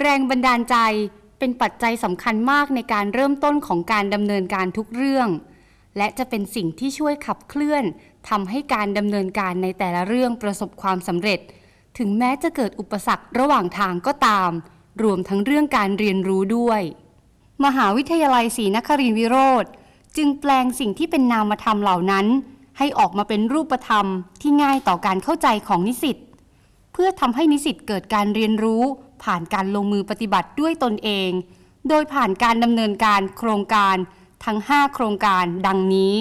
แรงบันดาลใจเป็นปัจจัยสำคัญมากในการเริ่มต้นของการดำเนินการทุกเรื่อง และจะเป็นสิ่งที่ช่วยขับเคลื่อนทำให้การดำเนินการในแต่ละเรื่องประสบความสำเร็จ ถึงแม้จะเกิดอุปสรรคระหว่างทางก็ตาม รวมทั้งเรื่องการเรียนรู้ด้วย มหาวิทยาลัยศรีนครินทรวิโรธจึงแปลงสิ่งที่เป็นนามธรรมเหล่านั้น ให้ออกมาเป็นรูปธรรมที่ง่ายต่อการเข้าใจของนิสิตเพื่อทำให้นิสิตเกิดการเรียนรู้ ผ่านการลงมือปฏิบัติด้วยตนเอง โดยผ่านการดำเนินการโครงการทั้ง 5 โครงการดังนี้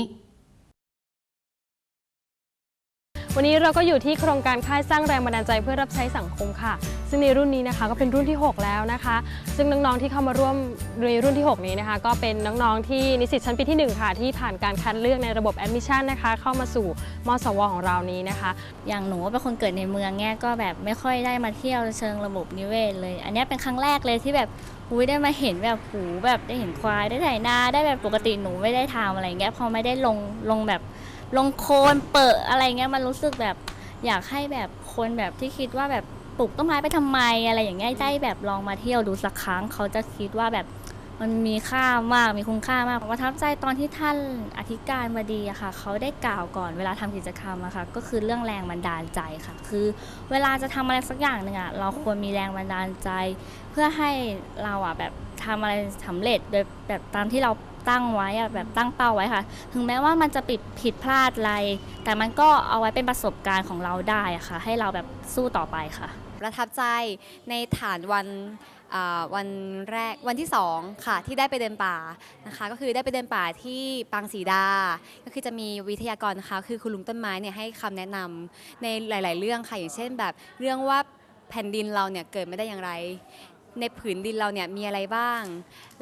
วันนี้เราก็อยู่ที่โครงการค่ายสร้างแรงบันดาลใจเพื่อรับใช้สังคมค่ะ ซึ่งในรุ่นนี้นะคะก็เป็นรุ่นที่ 6 แล้วนะคะ ซึ่งน้องๆที่เข้ามาร่วมในรุ่นที่ 6 นี้นะคะ ก็เป็นน้องๆที่นิสิตชั้นปีที่1ค่ะที่ผ่านการคัดเลือกในระบบแอดมิชชั่นนะคะเข้ามาสู่มสวของเรานี้นะคะ อย่างหนูเป็นคนเกิดในเมืองเนี่ยก็แบบไม่ค่อยได้มาเที่ยวเชิงระบบนิเวศเลย อันนี้เป็นครั้งแรกเลยที่แบบอุ้ยได้มาเห็นแบบหูแบบได้เห็นควายได้ไถนาได้แบบปกติหนูไม่ได้ทำอะไรเงี้ยพอไม่ได้ลงลงแบบ ลงโคลนเปิดอะไรเงี้ยมันรู้สึกแบบอยากให้แบบคนแบบที่คิดว่าแบบปลูกต้นไม้ไปทำไมอะไรอย่างเงี้ยได้แบบลองมาเที่ยวดูสักครั้งเขาจะคิดว่าแบบมันมีค่ามากมีคุณค่ามากประทับใจตอนที่ท่านอธิการบดีอะค่ะ เขาได้กล่าวก่อนเวลาทำกิจกรรมอะค่ะ ก็คือเรื่องแรงบันดาลใจค่ะ คือเวลาจะทำอะไรสักอย่างหนึ่งอะเราควรมีแรงบันดาลใจ เพื่อให้เราอะแบบทำอะไรสำเร็จโดยแบบตามที่เรา ตั้งไว้อะแบบตั้งเป้าไว้ค่ะ ถึงแม้ว่ามันจะผิดผิดพลาดอะไร แต่มันก็เอาไว้เป็นประสบการณ์ของเราได้ค่ะ ให้เราแบบสู้ต่อไปค่ะ ประทับใจในฐานวันอ่าวันแรกวันที่ 2 ค่ะ ที่ได้ไปเดินป่านะคะ ก็คือได้ไปเดินป่าที่ปางสีดา ก็คือจะมีวิทยากรนะคะ คือคุณลุงต้นไม้เนี่ยให้คำแนะนำในหลาย ๆ เรื่องค่ะอย่างเช่นแบบเรื่องว่าแผ่นดินเราเนี่ยเกิดไม่ได้อย่างไร ในผืนดินเราเนี่ยมีอะไรบ้าง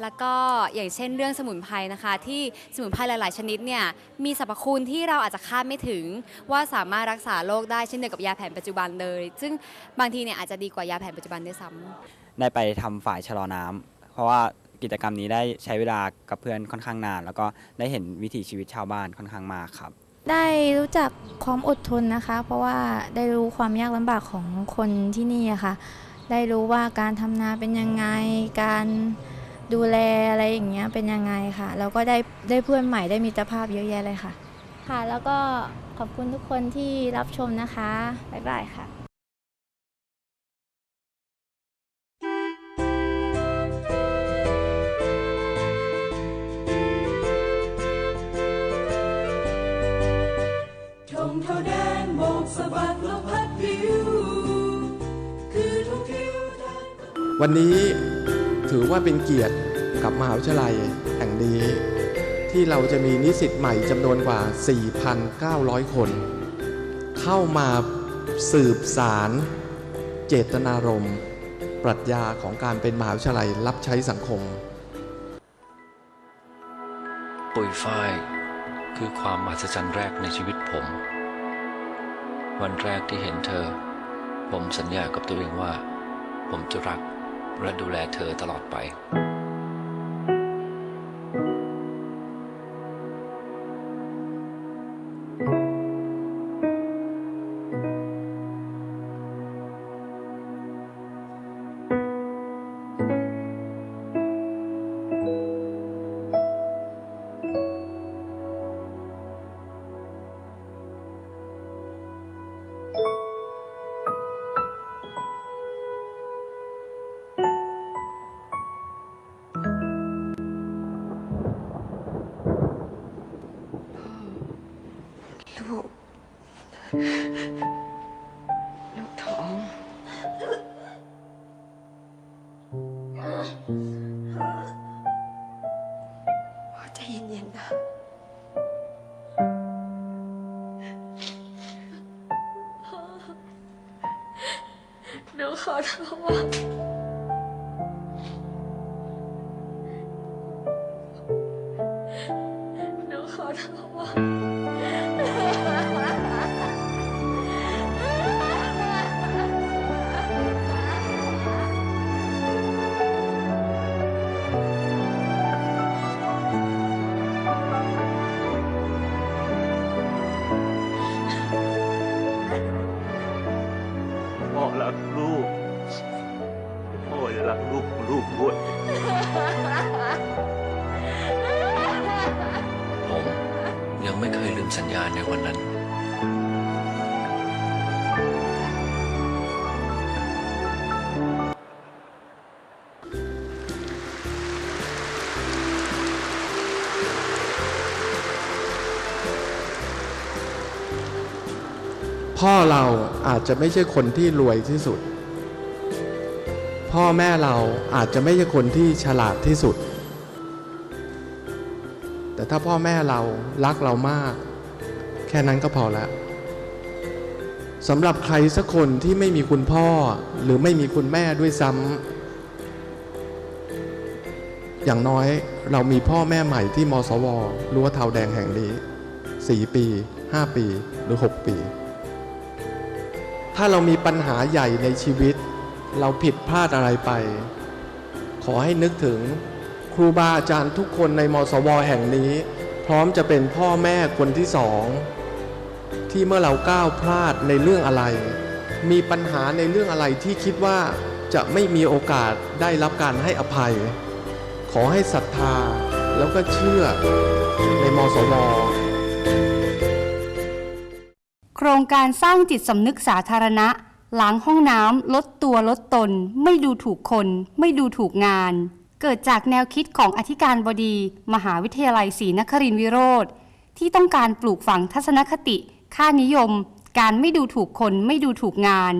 แล้วก็อย่างเช่นเรื่องสมุนไพรนะคะ ที่สมุนไพรหลาย ๆ ชนิดเนี่ยมีสรรพคุณที่เราอาจจะคาดไม่ถึง ว่าสามารถรักษาโรคได้เช่นเดียวกับยาแผนปัจจุบันเลย ซึ่งบางทีเนี่ยอาจจะดีกว่ายาแผนปัจจุบันด้วยซ้ำได้ไปทำฝ่ายชะลอน้ำเพราะว่ากิจกรรมนี้ได้ใช้เวลากับเพื่อนค่อนข้างนาน แล้วก็ได้เห็นวิถีชีวิตชาวบ้านค่อนข้างมากครับได้รู้จักความอดทนนะคะ เพราะว่าได้รู้ความยากลำบากของคนที่นี่อะค่ะ ได้รู้ว่าการทำนาเป็นยังไง การดูแลอะไรอย่างเงี้ยเป็นยังไงค่ะ แล้วก็ได้ได้เพื่อนใหม่ได้มิตรภาพเยอะแยะเลยค่ะ ค่ะ แล้วก็ขอบคุณทุกคนที่รับชมนะคะ บ๊ายบายค่ะ วันนี้ถือว่าเป็นเกียรติกับมหาวิทยาลัยแห่งนี้ ที่เราจะมีนิสิตใหม่จำนวนกว่า 4,900 คน เข้ามาสืบสารเจตนารมณ์ปรัชญาของการเป็นมหาวิทยาลัยรับใช้สังคม ปุยฝ้ายคือความมหัศจรรย์แรกในชีวิตผม วันแรกที่เห็นเธอ ผมสัญญากับตัวเองว่า ผมจะรัก และดูแลเธอตลอดไป ลูกท้องพ่อใจเรักลูกพ่อจะรักกด้วย ผมยังไม่เคยลืมสัญญาในวันนั้น พ่อเราอาจจะไม่ใช่คนที่รวยที่สุด พ่อแม่เราอาจจะไม่ใช่คนที่ฉลาดที่สุด แต่ถ้าพ่อแม่เรารักเรามาก แค่นั้นก็พอแล้วสำหรับใครสักคนที่ไม่มีคุณพ่อหรือไม่มีคุณแม่ด้วยซ้ำอย่างน้อยเรามีพ่อแม่ใหม่ที่มสวรั้วเทาแดงแห่งนี้4ปี 5 ปีหรือ 6 ปี ถ้าเรามีปัญหาใหญ่ในชีวิต เราผิดพลาดอะไรไป ขอให้นึกถึงครูบาอาจารย์ทุกคนในมสวแห่งนี้ พร้อมจะเป็นพ่อแม่คนที่สอง ที่เมื่อเราก้าวพลาดในเรื่องอะไร มีปัญหาในเรื่องอะไรที่คิดว่าจะไม่มีโอกาสได้รับการให้อภัย ขอให้ศรัทธาแล้วก็เชื่อในมสวโครงการสร้างจิตสำนึกสาธารณะ ล้างห้องน้ำลดตัวลดตน ไม่ดูถูกคน ไม่ดูถูกงาน เกิดจากแนวคิดของอธิการบดี มหาวิทยาลัยศรีนครินทรวิโรธที่ต้องการปลูกฝังทัศนคติ ค่านิยม การไม่ดูถูกคนไม่ดูถูกงาน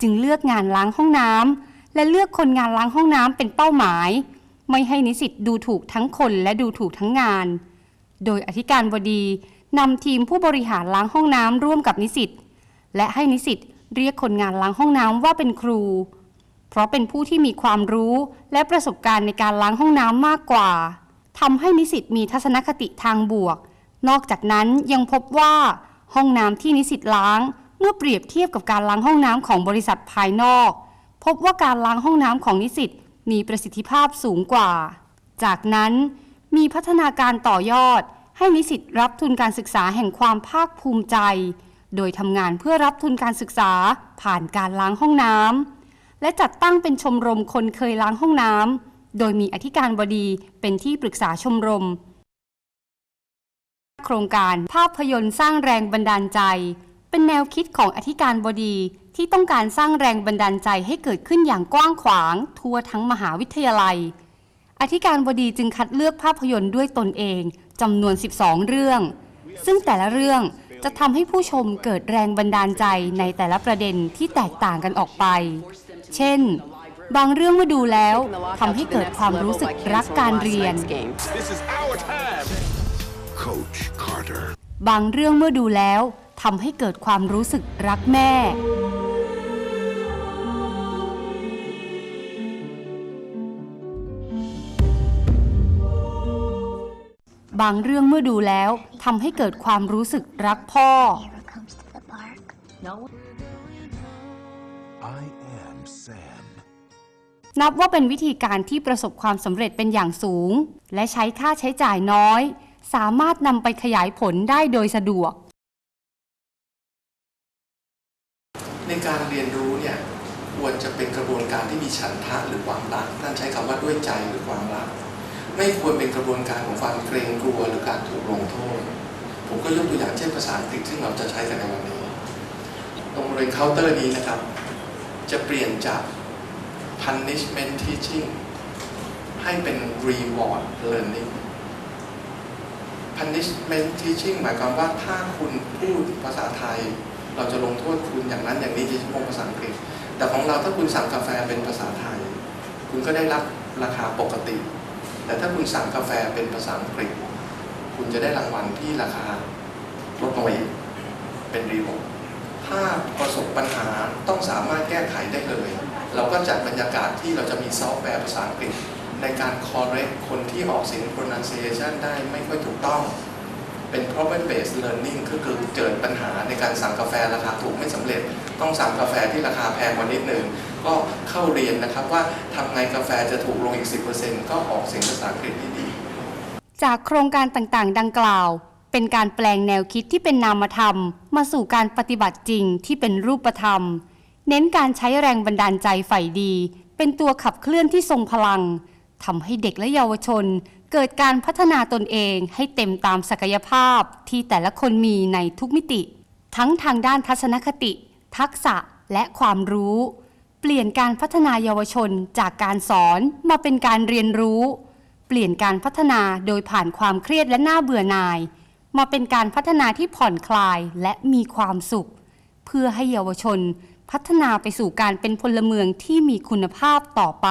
จึงเลือกงานล้างห้องน้ำและเลือกคนงานล้างห้องน้ำเป็นเป้าหมาย ไม่ให้นิสิตดูถูกทั้งคนและดูถูกทั้งงาน โดยอธิการบดีนำทีมผู้บริหารล้างห้องน้ำร่วมกับนิสิตและให้นิสิต เรียกคนงานล้างห้องน้ำว่าเป็นครู เพราะเป็นผู้ที่มีความรู้และประสบการณ์ในการล้างห้องน้ำมากกว่าทำให้นิสิตมีทัศนคติทางบวก นอกจากนั้นยังพบว่าห้องน้ำที่นิสิตล้าง เมื่อเปรียบเทียบกับการล้างห้องน้ำของบริษัทภายนอก พบว่าการล้างห้องน้ำของนิสิตมีประสิทธิภาพสูงกว่า จากนั้นมีพัฒนาการต่อยอด ให้นิสิตรับทุนการศึกษาแห่งความภาคภูมิใจ โดยทำงานเพื่อรับทุนการศึกษาผ่านการล้างห้องน้ำและจัดตั้งเป็นชมรมคนเคยล้างห้องน้ำโดยมีอธิการบดีเป็นที่ปรึกษาชมรม โครงการภาพยนตร์สร้างแรงบันดาลใจ เป็นแนวคิดของอธิการบดีที่ต้องการสร้างแรงบันดาลใจให้เกิดขึ้นอย่างกว้างขวาง ทั่วทั้งมหาวิทยาลัย อธิการบดีจึงคัดเลือกภาพยนตร์ด้วยตนเองจำนวน 12 เรื่อง ซึ่งแต่ละเรื่อง จะทำให้ผู้ชมเกิดแรงบันดาลใจในแต่ละประเด็นที่แตกต่างกันออกไป เช่น บางเรื่องเมื่อดูแล้วทำให้เกิดความรู้สึกรักการเรียน Coach Carter. บางเรื่องเมื่อดูแล้วทำให้เกิดความรู้สึกรักแม่ บางเรื่องเมื่อดูแล้วทำให้เกิดความรู้สึกรักพ่อ I am Sam. นับว่าเป็นวิธีการที่ประสบความสำเร็จเป็นอย่างสูง และใช้ค่าใช้จ่ายน้อย สามารถนำไปขยายผลได้โดยสะดวก ในการเรียนรู้เนี่ยควรจะเป็นกระบวนการที่มีฉันทะหรือความรักท่านใช้คำว่าด้วยใจหรือความรัก ไม่ควรเป็นกระบวนการของความเกรงกลัวหรือการถูกลงโทษ ผมก็ยกตัวอย่างเช่นภาษาอังกฤษซึ่งเราจะใช้กันในวันนี้ ตรงบริเวณเคาน์เตอร์นี้นะครับ จะเปลี่ยนจาก punishment teaching ให้เป็น reward learning punishment teaching หมายความว่าถ้าคุณพูดภาษาไทย เราจะลงโทษคุณอย่างนั้นอย่างนี้ที่ชั่วโมงภาษาอังกฤษ แต่ของเราถ้าคุณสั่งกาแฟเป็นภาษาไทย คุณก็ได้รับราคาปกติ แต่ถ้าคุณสั่งกาแฟเป็นภาษาอังกฤษ คุณจะได้รางวัลที่ราคาลดลงอีกเป็นรีวอร์ดถ้าประสบปัญหาต้องสามารถแก้ไขได้เลย เราก็จัดบรรยากาศที่เราจะมีซอฟต์แวร์ภาษาอังกฤษ ในการ correct คนที่ออกเสียง pronunciation ได้ไม่ค่อยถูกต้อง เป็น problem based learning ก็คือเกิดปัญหาในการสั่งกาแฟราคาถูกไม่สำเร็จ ต้องสั่งกาแฟที่ราคาแพงกว่านิดหนึ่ง ก็เข้าเรียนนะครับว่าทำไงกาแฟจะถูกลงอีก 10%ก็ออกเสียงภาษาอังกฤษที่ดี จากโครงการต่างๆ ดังกล่าว เป็นการแปลงแนวคิดที่เป็นนามธรรม มาสู่การปฏิบัติจริงที่เป็นรูปธรรม เน้นการใช้แรงบันดาลใจใฝ่ดี เป็นตัวขับเคลื่อนที่ทรงพลังทำให้เด็กและเยาวชน เกิดการพัฒนาตนเองให้เต็มตามศักยภาพที่แต่ละคนมีในทุกมิติ ทั้งทางด้านทัศนคติ ทักษะและความรู้ เปลี่ยนการพัฒนาเยาวชนจากการสอนมาเป็นการเรียนรู้ เปลี่ยนการพัฒนาโดยผ่านความเครียดและน่าเบื่อหน่าย มาเป็นการพัฒนาที่ผ่อนคลายและมีความสุข เพื่อให้เยาวชนพัฒนาไปสู่การเป็นพลเมืองที่มีคุณภาพต่อไป